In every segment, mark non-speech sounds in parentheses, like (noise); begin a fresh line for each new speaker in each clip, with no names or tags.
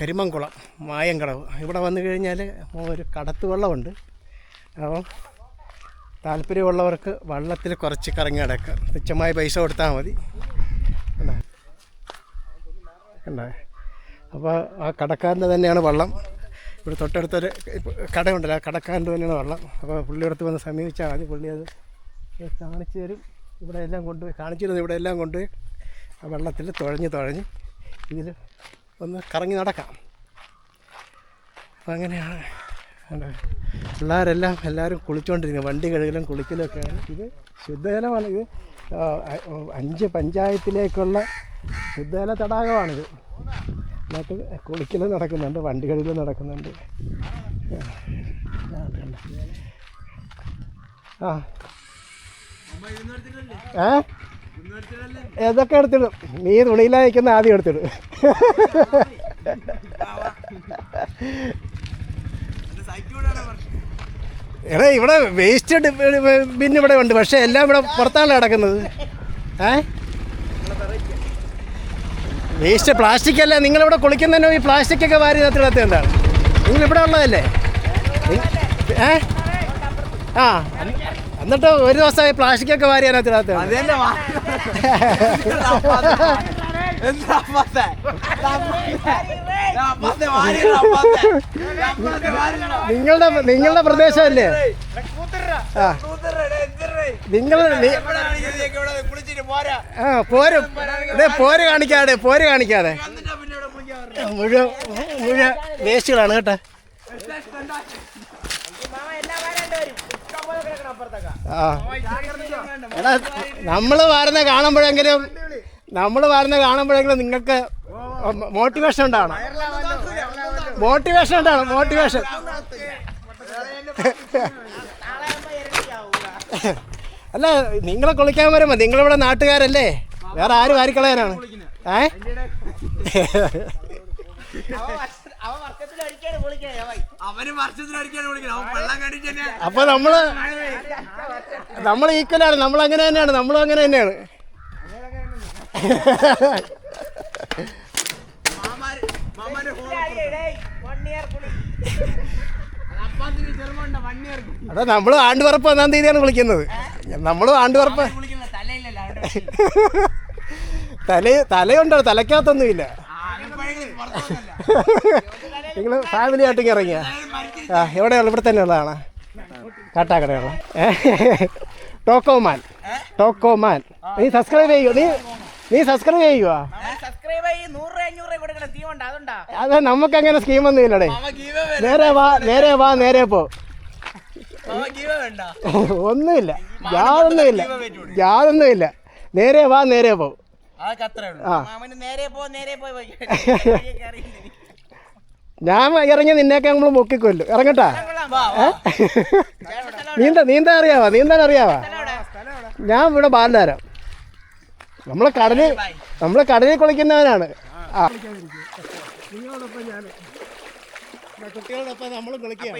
കരിമംകുളം മായങ്കടവ്. ഇവിടെ വന്നു കഴിഞ്ഞാൽ ഒരു കടത്ത് വെള്ളമുണ്ട്. അപ്പം താല്പര്യമുള്ളവർക്ക് വള്ളത്തിൽ കുറച്ച് കറങ്ങി അടക്കാം തുച്ഛമായ പൈസ കൊടുത്താൽ മതി. അപ്പോൾ ആ കടക്കാരന്റെ തന്നെയാണ് വള്ളം. ഇവിടെ തൊട്ടടുത്തൊരു കടയുണ്ടല്ലോ ആ കടക്കാരന്റെ തന്നെയാണ് വള്ളം. അപ്പോൾ പുള്ളി അടുത്ത് വന്ന് സമീപിച്ചാൽ മതി. പുള്ളി അത് കാണിച്ചു തരും. ഇവിടെ എല്ലാം കൊണ്ടുപോയി കാണിച്ചു തരുന്നത് ഇവിടെ എല്ലാം കൊണ്ടുപോയി ആ വെള്ളത്തിൽ തുഴഞ്ഞ് തുഴഞ്ഞ് ഇതിൽ ഒന്ന് കറങ്ങി നടക്കാം. അപ്പം അങ്ങനെയാണ്? പിള്ളേരെല്ലാം എല്ലാവരും കുളിച്ചുകൊണ്ടിരിക്കുന്നത് വണ്ടി കഴുകലും കുളിക്കലൊക്കെയാണ് ഇത് ശുദ്ധജലമാണ്. ഇത് അഞ്ച് പഞ്ചായത്തിലേക്കുള്ള ശുദ്ധജല തടാകമാണിത്. അതിനകത്ത് കുളിക്കലും നടക്കുന്നുണ്ട് വണ്ടി കഴുകലും നടക്കുന്നുണ്ട്? ആ. ഏ? ഏതൊക്കെ എടുത്തിടും? നീ തുണിയിലായിരിക്കുന്ന ആദ്യം എടുത്തിടും. എടാ ഇവിടെ വേസ്റ്റ് ബിൻ ഇവിടെ ഉണ്ട് പക്ഷേ എല്ലാം ഇവിടെ പുറത്താണ് കിടക്കുന്നത്. ഏ? വേസ്റ്റ് പ്ലാസ്റ്റിക് അല്ല? നിങ്ങളിവിടെ കുളിക്കുന്നതിനോ ഈ പ്ലാസ്റ്റിക് ഒക്കെ വാരി ഇതിനകത്ത് എന്താണ്? നിങ്ങൾ ഇവിടെ ഉള്ളതല്ലേ? ഏ? ആ. എന്നിട്ട് ഒരു ദിവസമായി പ്ലാസ്റ്റിക് ഒക്കെ വാരി അതിനകത്ത് ഇടാത്ത
അതന്നെ വാ- എന്താ അപ്പാത്തെ? അപ്പാത്തെ വാരിയെടാ, അപ്പാത്തെ. അപ്പാത്തെ വാരിയെടാ.
നിങ്ങളുടെ നിങ്ങളുടെ പ്രദേശമല്ലേ ആ? നിങ്ങൾ
പോരും കുളിച്ചിട്ട് പോരാ.
ആ പോര് ഇതേ പോര് കാണിക്കാതെ പോര് കാണിക്കാതെ. മുഴുവൻ മുഴുവൻ വേസ്റ്റുകളാണ് കേട്ടോ ആ. എടാ നമ്മൾ വാരുന്ന കാണുമ്പോഴെങ്കിലും നമ്മൾ വാരുന്ന കാണുമ്പോഴെങ്കിലും നിങ്ങൾക്ക് മോട്ടിവേഷൻ ഉണ്ടാവണം. മോട്ടിവേഷൻ ഉണ്ടാവണം മോട്ടിവേഷൻ അല്ല നിങ്ങളെ കുളിക്കാൻ വരുമ്പോ നിങ്ങളിവിടെ നാട്ടുകാരല്ലേ? വേറെ ആര് വാരിക്കളയാനാണ്. ഏ? അപ്പൊ നമ്മൾ നമ്മൾ ഈക്വലാണ് നമ്മൾ അങ്ങനെ തന്നെയാണ് നമ്മൾ അങ്ങനെ തന്നെയാണ്. അതാ നമ്മൾ ആണ്ടുപറപ്പ് ഒന്നാം തീയതിയാണ് വിളിക്കുന്നത്. നമ്മളും ആണ്ടുപറപ്പ് തല തലയുണ്ടോ? തലക്കകത്തൊന്നുമില്ല നിങ്ങൾ ഫാമിലി ആയിട്ട് ഇറങ്ങിയ.
മരിച്ചു
ആ എവിടെയുള്ള ഇവിടെ തന്നെ ഉള്ളതാണ് കാട്ടാക്കടയുള്ള ടോക്കോമാൻ. ടോക്കോമാൻ. നീ സബ്സ്ക്രൈബ് ചെയ്യോ. നീ നീ സബ്സ്ക്രൈബ് ചെയ്യുവാ? അതെ നമുക്ക് അങ്ങനെ സ്കീമൊന്നും ഇല്ലടേ.
മാമ ഗീവ വേണ്ട
നേരെ വാ നേരെ വാ നേരെ പോ. ഒന്നുമില്ല. യാതൊന്നുമില്ല. യാതൊന്നുമില്ല. നേരെ വാ നേരെ പോ. ആ.
നേരെ പോ നേരെ പോയി
ഞാൻ ഇറങ്ങി നിന്നെയൊക്കെ നമ്മൾ പൊക്കിക്കൊല്ലും. ഇറങ്ങട്ടാ. നീന്ത നീന്ത നീന്താൻ അറിയാവാ? നീന്താൻ അറിയാവാ? ഞാൻ ഇവിടെ ബാലധാരം നമ്മളെ കടലിൽ നമ്മളെ കടലിൽ കുളിക്കുന്നവനാണ്. ആ. നിങ്ങളോടൊപ്പം ഞാൻ കുട്ടികളോടൊപ്പം നമ്മൾ കുളിക്കുക.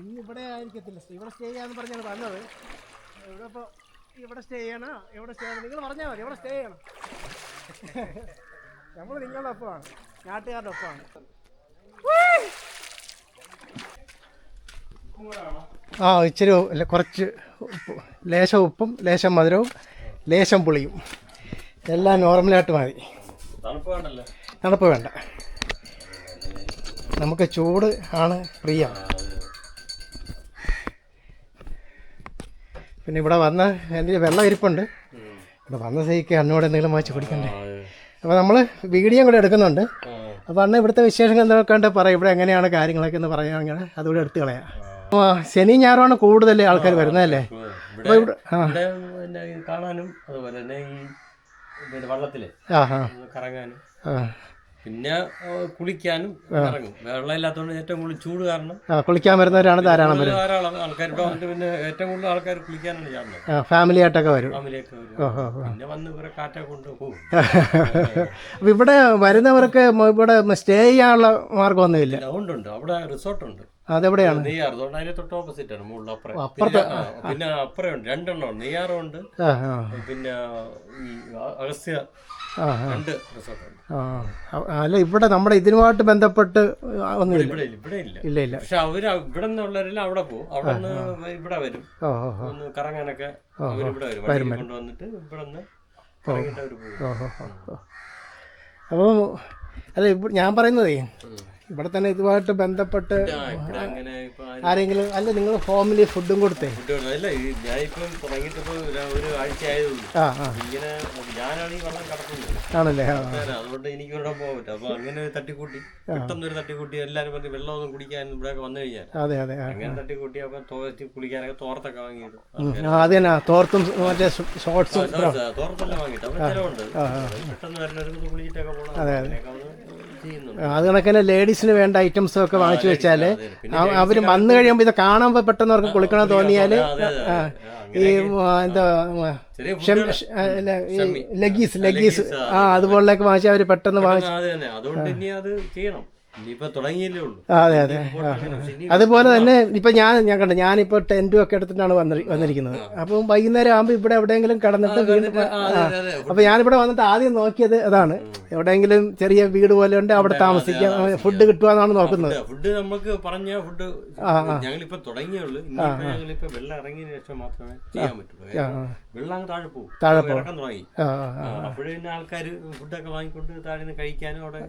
ഇന്ന്
ഇവിടെ ആയിരിക്കത്തില്ല. ഇവിടെ സ്റ്റേ ചെയ്യാന്ന് പറഞ്ഞാണ് വന്നത്. ഇവിടെ ഇപ്പോൾ ഇവിടെ സ്റ്റേ ചെയ്യണോ. എവിടെ സ്റ്റേ ചെയ്യണം. നിങ്ങൾ പറഞ്ഞാൽ മതി. എവിടെ സ്റ്റേ ചെയ്യണം. (laughs) നമ്മൾ നിങ്ങളുടെ ഒപ്പമാണ് നാട്ടുകാരുടെ ഒപ്പമാണ് ആ ഇച്ചിരി കുറച്ച് ഉപ്പ് ലേശം ഉപ്പും ലേശം മധുരവും ലേശം പുളിയും. എല്ലാം നോർമലായിട്ട് മതി. തണുപ്പ് വേണ്ട. നമുക്ക് ചൂട് ആണ് പ്രിയം. പിന്നെ ഇവിടെ വന്ന എന്റെ വെള്ളം ഇരിപ്പുണ്ട്. ഇവിടെ വന്ന സഹിക്കുക അന്നോടെ എന്തെങ്കിലും വായിച്ച് കുടിക്കണ്ടേ? അപ്പോൾ നമ്മൾ വീഡിയോ കൂടെ എടുക്കുന്നുണ്ട്. അപ്പോൾ അന്ന് ഇവിടുത്തെ വിശേഷങ്ങൾ എന്തൊക്കെ പറയാം ഇവിടെ എങ്ങനെയാണ് കാര്യങ്ങളൊക്കെ എന്ന് പറയുകയാണെങ്കിൽ അതുകൂടെ എടുത്തു കളയാം. ശനി ഞായറാണ് കൂടുതൽ ആൾക്കാർ വരുന്നതല്ലേ അപ്പോൾ ഇവിടെ
കാണാനും അതുപോലെ തന്നെ ഈ വള്ളത്തിൽ കറങ്ങാനും.
ആ.
പിന്നെ കുളിക്കാനും ഇറങ്ങും. വെള്ളം ഇല്ലാത്തതുകൊണ്ട് ഏറ്റവും കൂടുതൽ ചൂട് കാരണം
കുളിക്കാൻ വരുന്നവരാണ് ധാരാളം
ധാരാളം ആൾക്കാർ ഇവിടെ വന്നിട്ട് പിന്നെ ഏറ്റവും കൂടുതൽ ആൾക്കാർ കുളിക്കാനാണ് ചാടുന്നത്.
ഫാമിലി ആയിട്ടൊക്കെ വരും.
ഫാമിലിയൊക്കെ വരും. പിന്നെ വന്ന് ഇവരെ കാറ്റൊക്കെ കൊണ്ട് പോകും (laughs)
ഇവിടെ വരുന്നവർക്ക് ഇവിടെ സ്റ്റേ ചെയ്യാനുള്ള മാർഗമൊന്നുമില്ല
ഉണ്ട് ഉണ്ട്. അവിടെ റിസോർട്ടുണ്ട്.
അതെവിടെയാണ്?
നെയ്യാർ തൊട്ട് ഓപ്പോസിറ്റ് ആണ് മുകളിൽ അപ്പുറം.
അപ്പുറത്ത്.
പിന്നെ, അപ്പുറമുണ്ട് രണ്ടെണ്ണം ഉണ്ട്. നെയ്യാറും ഉണ്ട് പിന്നെ ഈ അഗസ്ത്യ രണ്ട് റിസോർട്ട് ഉണ്ട്
അല്ല ഇവിടെ നമ്മുടെ ഇതിനുമായിട്ട് ബന്ധപ്പെട്ട് ഒന്നുമില്ല
ഇവിടെ ഇല്ല. ഇവിടെ ഇല്ല
ഇല്ല. ഇല്ല
പക്ഷെ അവർ ഇവിടെ നിന്നുള്ളവരെല്ലാം അവിടെ പോകും അവിടെ നിന്ന് ഇവിടെ വരും. ഒന്ന് കറങ്ങാനൊക്കെ വരും. കൊണ്ടുവന്നിട്ട് ഇവിടെ നിന്ന് കറങ്ങിയിട്ട് അവർ പോകും
അല്ല ഞാൻ പറയുന്നതേ ഇവിടെ തന്നെ ഇതുമായിട്ട് ബന്ധപ്പെട്ട് ആരെങ്കിലും അല്ല നിങ്ങൾ ഹോമിലി ഫുഡും കൊടുത്തേ.
അല്ല ഞാനിപ്പം ഒരു- ആഴ്ച ആയതുള്ളൂ. ഇങ്ങനെ വെള്ളം കടക്കുന്നത്.
ആണല്ലേ
അതുകൊണ്ട് എനിക്ക് ഇവിടെ പോകാൻ പറ്റും അപ്പൊ അങ്ങനെ ഒരു തട്ടിക്കൂട്ടി. പെട്ടെന്ന് ഒരു തട്ടിക്കൂട്ടി. എല്ലാരും പറഞ്ഞ് വെള്ളമൊന്നും കുടിക്കാൻ ഇവിടെയൊക്കെ വന്നു കഴിഞ്ഞാൽ.
അതെ അതെ
അങ്ങനെ തട്ടിക്കൂട്ടി അപ്പൊ തോർത്തി കുളിക്കാനൊക്കെ തോർത്തൊക്കെ വാങ്ങിയത്
ഉം. ആ, അത് തന്നെ. തോർത്തും മറ്റേ ഷോർട്സും
തോർത്തെല്ലാം വാങ്ങിയിട്ട്. അപ്പൊ ചിലവുണ്ട്. പെട്ടെന്ന് വരുന്നവർക്ക് കുളിച്ചിട്ടൊക്കെ പോകണം. അങ്ങനെയൊക്കെ അവർ ചെയ്യുന്നുണ്ട്
അത് കണക്കിന് ലേഡീസിന് വേണ്ട ഐറ്റംസ് ഒക്കെ വാങ്ങിച്ചു വെച്ചാൽ
പിന്നെ
അവർ വന്നു കഴിയുമ്പോൾ ഇത് കാണുമ്പോൾ പെട്ടെന്ന് അവർക്ക് കുളിക്കണം തോന്നിയാൽ
അതെ.
ഈ എന്താ ലഗീസ് ലഗീസ്. ആ, അതുപോലെ അതുപോലൊക്കെ വാങ്ങിച്ചാൽ അവർ പെട്ടെന്ന് വാങ്ങിച്ചു
അതുകൊണ്ട് ഇനി അത് ചെയ്യണം.
അതെ അതെ. അതുപോലെ തന്നെ ഇപ്പൊ ഞാൻ ഞാൻ കണ്ടു ഞാനിപ്പോ ടെന്റും ഒക്കെ എടുത്തിട്ടാണ് വന്നി വന്നിരിക്കുന്നത്. അപ്പം വൈകുന്നേരം ആകുമ്പോൾ ഇവിടെ എവിടെയെങ്കിലും കടന്നിട്ട്. അപ്പൊ ഞാനിവിടെ വന്നിട്ട് ആദ്യം നോക്കിയത് അതാണ്. എവിടെയെങ്കിലും ചെറിയ വീട് പോലെ ഉണ്ട് അവിടെ താമസിക്കാൻ ഫുഡ് കിട്ടുവാന്നാണ് നോക്കുന്നത്.
ഫുഡ് നമുക്ക് പറഞ്ഞ ഫുഡ് ഞങ്ങളിപ്പോ തുടങ്ങിയുള്ളൂ ഞങ്ങളിപ്പോ വെള്ളം ഇറങ്ങിയതിനു ശേഷം മാത്രമേ ചെയ്യാൻ പറ്റുള്ളൂ വെള്ളം അങ്ങ് താഴെ പോകും.
താഴെ
ഇറക്കം തുടങ്ങി. അപ്പോഴേ പിന്നെ ആൾക്കാർ ഫുഡൊക്കെ വാങ്ങിക്കൊണ്ട് താഴെ നിന്ന് കഴിക്കാനും അവിടെ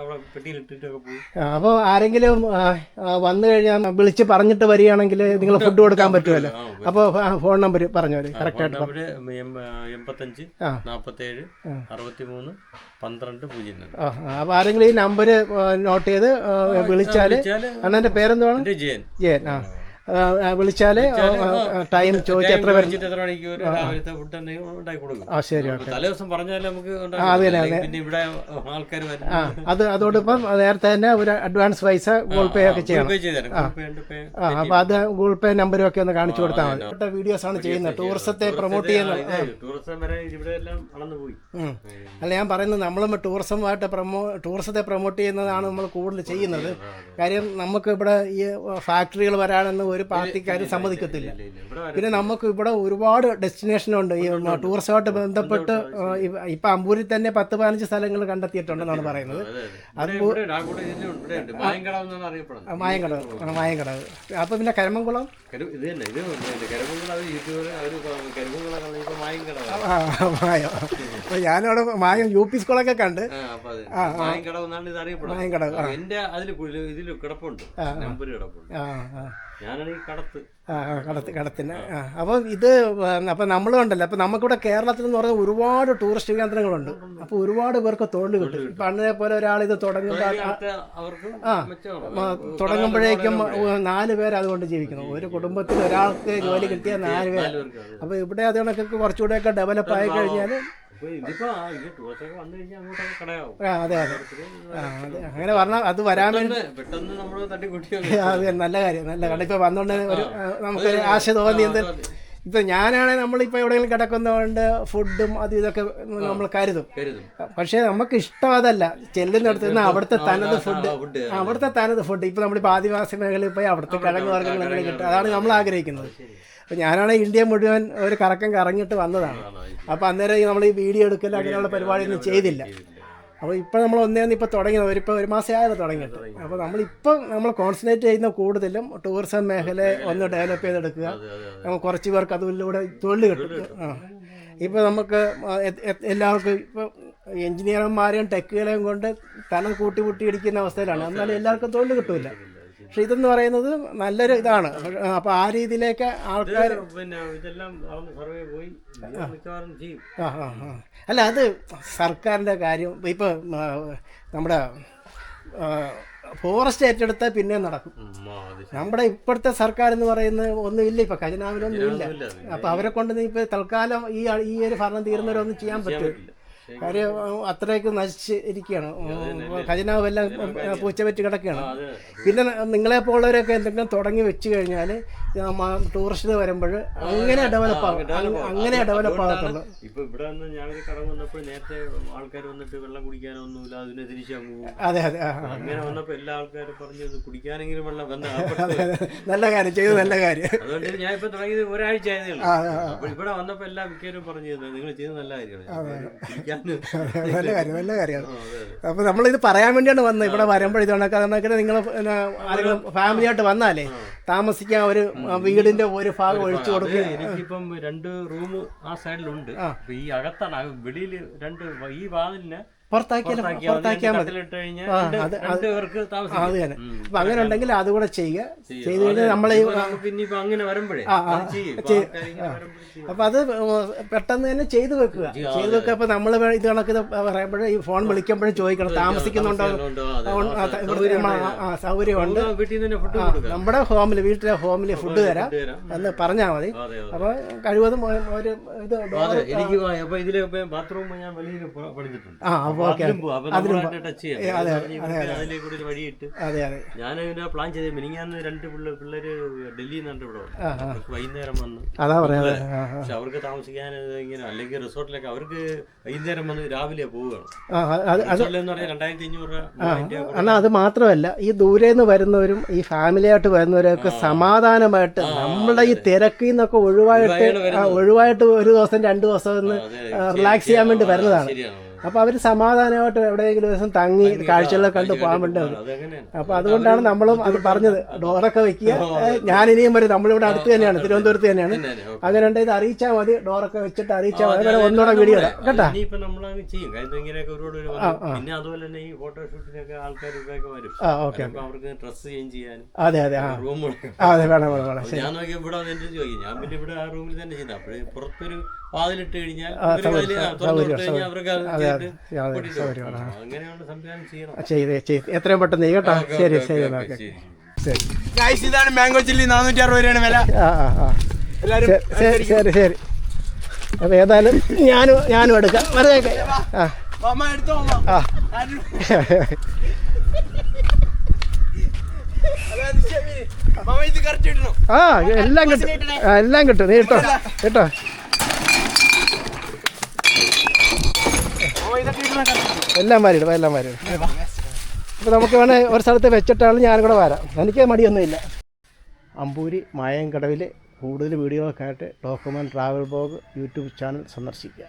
അവിടെ പെട്ടിയിലിട്ടിട്ടൊക്കെ പോകും.
അപ്പോൾ ആരെങ്കിലും വന്നു കഴിഞ്ഞാൽ വിളിച്ച് പറഞ്ഞിട്ട് വരികയാണെങ്കിൽ നിങ്ങൾ ഫുഡ് കൊടുക്കാൻ പറ്റുമല്ലോ.
അപ്പൊ
അപ്പോൾ ഫോൺ നമ്പർ പറഞ്ഞു കറക്റ്റ്
ആയിട്ട് എൺപത്തഞ്ച്
ആ.
നാപ്പത്തേഴ് അറുപത്തി മൂന്ന് പന്ത്രണ്ട് പൂജ്യം രണ്ട്
ആ അപ്പോൾ ആരെങ്കിലും ഈ നമ്പർ നോട്ട് ചെയ്ത് വിളിച്ചാൽ
വിളിച്ചാൽ
അണ്ണന്റെ പേരെന്താണ്
എന്റെ ജയൻ.
ജയൻ ആ. വിളിച്ചാൽ ടൈം ചോദിച്ചാൽ എത്ര പേര് ആ ശരി
അപ്പൊ
അതെ,
വരും.
അത് അതോടൊപ്പം നേരത്തെ തന്നെ ഒരു അഡ്വാൻസ് പൈസ ഗൂഗിൾ പേ ഒക്കെ ചെയ്യണം. ആ. അപ്പോൾ അത് ഗൂഗിൾ പേ നമ്പരും ഒക്കെ ഒന്ന് കാണിച്ചു കൊടുത്താൽ മതി. വീഡിയോസ് ആണ് ചെയ്യുന്നത്. ടൂറിസത്തെ പ്രൊമോട്ട് ചെയ്യുന്നത്. അല്ല ഞാൻ പറയുന്നത് നമ്മളും ടൂറിസമായിട്ട് പ്രൊമോ ടൂറിസത്തെ പ്രൊമോട്ട് ചെയ്യുന്നതാണ് നമ്മൾ കൂടുതൽ ചെയ്യുന്നത്. കാര്യം നമുക്ക് ഇവിടെ ഈ ഫാക്ടറികൾ വരാനൊന്നും ഒരു പാർട്ടിക്കാരും സമ്മതിക്കത്തില്ല. പിന്നെ നമുക്ക് ഇവിടെ ഒരുപാട് ഡെസ്റ്റിനേഷൻ ഉണ്ട് ഈ ടൂറിസമായിട്ട് ബന്ധപ്പെട്ട് ഇപ്പം അമ്പൂരിൽ തന്നെ പത്ത് പതിനഞ്ച് സ്ഥലങ്ങൾ കണ്ടെത്തിയിട്ടുണ്ടെന്നാണ് പറയുന്നത്.
അതെ. മായങ്കടവ്
മായങ്കടവ് ആ, മായങ്കടവ്. അപ്പൊ പിന്നെ കരമംകുളം മായം. അപ്പൊ ഞാനവിടെ മായം യു പി സ്കൂളൊക്കെ കണ്ട്.
എന്റെ അതിൽ ഇതിൽ കിടപ്പുണ്ട്. നമ്പർ കിടപ്പുണ്ട്.
ആ ആ.
ഞാനാണ് ഈ കടത്ത്.
ആ ആ, കടത്ത് കടത്തിന്. അപ്പോൾ ഇത് അപ്പോൾ നമ്മൾ കണ്ടല്ലോ. അപ്പം നമുക്കിവിടെ കേരളത്തിൽ എന്ന് പറഞ്ഞാൽ ഒരുപാട് ടൂറിസ്റ്റ് കേന്ദ്രങ്ങളുണ്ട്. അപ്പോൾ ഒരുപാട് പേർക്ക് തൊഴിൽ കിട്ടും. പണ്ടേ പോലെ ഒരാൾ ഇത് തുടങ്ങുമ്പോൾ ആ, തുടങ്ങുമ്പോഴേക്കും നാല് പേര് അതുകൊണ്ട് ജീവിക്കുന്നു. ഒരു കുടുംബത്തിൽ ഒരാൾക്ക് ജോലി കിട്ടിയ നാല് പേര്
അപ്പൊ
അപ്പോൾ ഇവിടെ അത് കണക്കൊക്കെ കുറച്ചുകൂടെയൊക്കെ ഡെവലപ്പ് ആയി കഴിഞ്ഞാൽ അതെ അതെ. അങ്ങനെ പറഞ്ഞാൽ അത് വരാൻ വേണ്ടി നല്ല കാര്യം നല്ല കാരണം ഇപ്പൊ വന്നുകൊണ്ട് ഒരു നമുക്ക് നമുക്കൊരു ആശ തോന്നി എന്ത് ഇപ്പൊ ഞാനാണെങ്കിൽ നമ്മളിപ്പോ എവിടെയെങ്കിലും കിടക്കുന്നതുകൊണ്ട് ഫുഡും അത് ഇതൊക്കെ നമ്മൾ കരുതും. പക്ഷെ നമുക്ക് ഇഷ്ടം അതല്ല. ചെല്ലുന്നിടത്ത് നിന്ന് അവിടുത്തെ തനത് ഫുഡ് അവിടുത്തെ തനത് ഫുഡ്. ഇപ്പൊ നമ്മളിപ്പോ ആദിവാസി മേഖലയിൽ പോയി അവിടുത്തെ കിഴങ്ങ് വർഗങ്ങളെങ്കിലും കിട്ടും. അതാണ് നമ്മൾ ആഗ്രഹിക്കുന്നത് അപ്പോൾ ഞാനാണ് ഇന്ത്യ മുഴുവൻ ഒരു കറക്കം കറങ്ങിയിട്ട് വന്നതാണ്. അപ്പോൾ അന്നേരം നമ്മൾ ഈ വീഡിയോ എടുക്കൽ അങ്ങനെയുള്ള പരിപാടിയൊന്നും ചെയ്തില്ല. അപ്പോൾ ഇപ്പോൾ നമ്മൾ ഒന്നേന്ന് ഇപ്പോൾ തുടങ്ങിയത് ഒരിപ്പോൾ ഒരു മാസം ആയത് തുടങ്ങിയിട്ട്. അപ്പോൾ നമ്മളിപ്പം നമ്മൾ കോൺസെൻട്രേറ്റ് ചെയ്യുന്ന കൂടുതലും ടൂറിസം മേഖല ഒന്ന് ഡെവലപ്പ് ചെയ്തെടുക്കുക. നമ്മൾ കുറച്ച് പേർക്ക് അതിലൂടെ തൊഴിൽ കിട്ടും. ആ. ഇപ്പോൾ നമുക്ക് എല്ലാവർക്കും ഇപ്പോൾ എഞ്ചിനീയർമാരെയും ടെക്കുകളെയും കൊണ്ട് തലം കൂട്ടി കൂട്ടി ഇടിക്കുന്ന അവസ്ഥയിലാണ്. എന്നാലും എല്ലാവർക്കും തൊഴിൽ കിട്ടില്ല പക്ഷെ ഇതെന്ന് പറയുന്നത് നല്ലൊരു ഇതാണ്. അപ്പോൾ ആ രീതിയിലേക്ക് ആൾക്കാർ
പിന്നെ ഇതെല്ലാം സർവേ പോയി ഇത് മിക്കവാറും ചെയ്യും.
ആ ആ ആ. അല്ല അത് സർക്കാരിന്റെ കാര്യം. ഇപ്പോൾ നമ്മുടെ ഫോറസ്റ്റ് ഏറ്റെടുത്താൽ പിന്നെ നടക്കും. നമ്മുടെ ഇപ്പോഴത്തെ സർക്കാർ എന്ന് പറയുന്നത് ഒന്നുമില്ല ഇപ്പൊ. ഖജനാവിലൊന്നും ഇല്ല
അത്
അവരെ കൊണ്ട് നീ ഇപ്പോൾ തൽക്കാലം ഈ ഈ ഒരു ഭരണം തീരുന്നവരൊന്നും ചെയ്യാൻ
പറ്റില്ല.
കാര്യം അത്രയൊക്കെ നശിച്ച് ഇരിക്കുകയാണ്. ഖജനാവ് എല്ലാം പൂച്ച വെച്ച് കിടക്കുകയാണ്. പിന്നെ നിങ്ങളെ പോലുള്ളവരൊക്കെ എന്തെങ്കിലും തുടങ്ങി വെച്ച് കഴിഞ്ഞാൽ ടൂറിസ്റ്റിന് വരുമ്പോൾ അങ്ങനെ ഡെവലപ്പ് ആകും അങ്ങനെ ഡെവലപ്പ് ആകത്തുള്ളൂ.
ഇപ്പൊ ഇവിടെ ഞാൻ ഒരു കട വന്നപ്പോൾ നേരത്തെ ആൾക്കാർ വന്നിട്ട് വെള്ളം കുടിക്കാനൊന്നുമില്ല അതിനെ തിരിച്ചു
അതെ അതെ.
അങ്ങനെ വന്നപ്പോ എല്ലാ ആൾക്കാരും പറഞ്ഞത് കുടിക്കാനെങ്കിലും വെള്ളം വന്ന
നല്ല കാര്യം ചെയ്തു നല്ല കാര്യം.
അതുകൊണ്ട് ഞാൻ ഇപ്പൊ തുടങ്ങിയത് ഒരാഴ്ച ആയതേ ഉള്ളൂ. ഇവിടെ വന്നപ്പോ എല്ലാ മിക്കവരും പറഞ്ഞു നിങ്ങൾ ചെയ്ത് നല്ല കാര്യമാണ് കുടിക്കാനും
നല്ല കാര്യം നല്ല കാര്യമാണ്. അപ്പോൾ നമ്മളിത് പറയാൻ വേണ്ടിയാണ് വന്നത്. ഇവിടെ വരുമ്പോൾ നിങ്ങൾ ആരെങ്കിലും ഫാമിലി ആയിട്ട് വന്നാലേ താമസിക്കാൻ ഒരു വീടിന്റെ ഒരു ഭാഗം ഒഴിച്ചു കൊടുക്കുക.
എനിക്കിപ്പം രണ്ട് റൂം ആ സൈഡിലുണ്ട്. ഈ അകത്താണ് അക- വെളിയിൽ രണ്ട് ഈ വാതിലിന്
പുറത്താക്കിയാലും
പുറത്താക്കിയാൽ മതി.
അത് തന്നെ. അപ്പൊ അങ്ങനെ ഉണ്ടെങ്കിൽ അതുകൂടെ ചെയ്യുക.
ചെയ്യും.
ചെയ്ത് കഴിഞ്ഞാൽ. നമ്മളെ അപ്പൊ അത് പെട്ടെന്ന് തന്നെ ചെയ്തു വെക്കുക. ചെയ്തു വെക്കുക. അപ്പൊ നമ്മൾ ഇത് കണക്ക് പറയുമ്പോഴേ ഈ ഫോൺ വിളിക്കുമ്പോഴും ചോദിക്കണം. താമസിക്കുന്നുണ്ടോ? സൗകര്യമുണ്ട്. നമ്മുടെ ഹോമിൽ വീട്ടിലെ ഹോമിൽ ഫുഡ് തരാം. എന്ന് പറഞ്ഞാൽ മതി. അപ്പോൾ കഴിവതും ഒരു- ഇത്
എനിക്ക് വാ- അപ്പൊ ഇതിൽ ബാത്റൂം ഞാൻ വെളിയിൽ പ-
ആ അപ്പോൾ ഓക്കെ അതെ, അതെ അതെ.
ഞാൻ ഇതിന്റെ പ്ലാൻ ചെയ്ത. മിനിങ്ങാന്ന് രണ്ട് പിള്ളേര് ഡൽഹിയിൽ നിന്നുണ്ട് ഇവിടെ വൈകുന്നേരം വന്ന്.
അതാ പറയാ.
പക്ഷെ അവർക്ക് താമസിക്കാൻ ഇങ്ങനെ അല്ലെങ്കിൽ റിസോർട്ടിലൊക്കെ അവർക്ക് വൈകുന്നേരം വന്ന് രാവിലെ പോവുകയാണ്. രണ്ടായിരത്തി അഞ്ഞൂറ് രൂപ മൂവായിരം
അത് മാത്രമല്ല ഈ ദൂരെ നിന്ന് വരുന്നവരും ഈ ഫാമിലിയായിട്ട് വരുന്നവരൊക്കെ സമാധാനമായിട്ട് നമ്മളുടെ ഈ തിരക്കിൽ നിന്നൊക്കെ ഒഴിവായിട്ട് ഒഴിവായിട്ട് ഒരു ദിവസം രണ്ട് ദിവസം ഒന്ന് റിലാക്സ് ചെയ്യാൻ വേണ്ടി വരുന്നതാണ്. അപ്പോൾ അവർ സമാധാനമായിട്ട് എവിടെയെങ്കിലും ദിവസം തങ്ങി കാഴ്ചകളൊക്കെ കണ്ട് പോകാൻ വേണ്ടി അപ്പൊ അതുകൊണ്ടാണ് നമ്മളും അത് പറഞ്ഞത്. ഡോറൊക്കെ വെക്കുക. ഞാൻ ഇനിയും വരും. നമ്മളിവിടെ അടുത്ത് തന്നെയാണ് തിരുവനന്തപുരത്ത് തന്നെയാണ്. അങ്ങനെ ഉണ്ടെങ്കിൽ ഇത് അറിയിച്ചാൽ മതി. ഡോറൊക്കെ വെച്ചിട്ട് അറിയിച്ചാൽ മതി. അങ്ങനെ ഒന്നുകൂടെ വീഡിയോ കേട്ടോ?
പിന്നെ അതുപോലെ തന്നെ ഈ ഫോട്ടോഷൂട്ടിനൊക്കെ ആൾക്കാർ വരും. അവർക്ക് ഡ്രസ് ചേഞ്ച് ചെയ്യാനും
അതെ അതെ
റൂം
അതെ വേണം വേണം വേണം.
ഞാൻ ഇവിടെ ചോദിക്കും. ഞാൻ പിന്നെ ഇവിടെ ആ റൂമിൽ തന്നെ ചെയ്ത അപ്പോഴേ പുറത്തൊരു വാതിലിട്ട് കഴിഞ്ഞാൽ
എത്രയും പെട്ടെന്ന് കേട്ടോ. ശരി ശരി
ഗൈസ് ഇതാണ് മാംഗോ ചില്ലി നാനൂറ്റി അറുപത് രൂപയാണ് വില.
ശരി ശരി ശരി അപ്പോൾ ഏതായാലും ഞാനും ഞാനും എടുക്കാം. വെറുതെ ആ. എല്ലാം കിട്ടും. എല്ലാം കിട്ടും. നീ ഇട്ടോ കേട്ടോ എല്ലാം മാറിയിടും എല്ലാം മാറിയിടും അപ്പോൾ നമുക്ക് വേണേൽ ഒരു സ്ഥലത്ത് വെച്ചിട്ടാണ് ഞാനും കൂടെ വരാം. എനിക്ക് മടിയൊന്നുമില്ല. അമ്പൂരി മായങ്കടവിൽ കൂടുതൽ വീഡിയോകൾക്കായിട്ട് document travel blog YouTube channel സന്ദർശിക്കുക.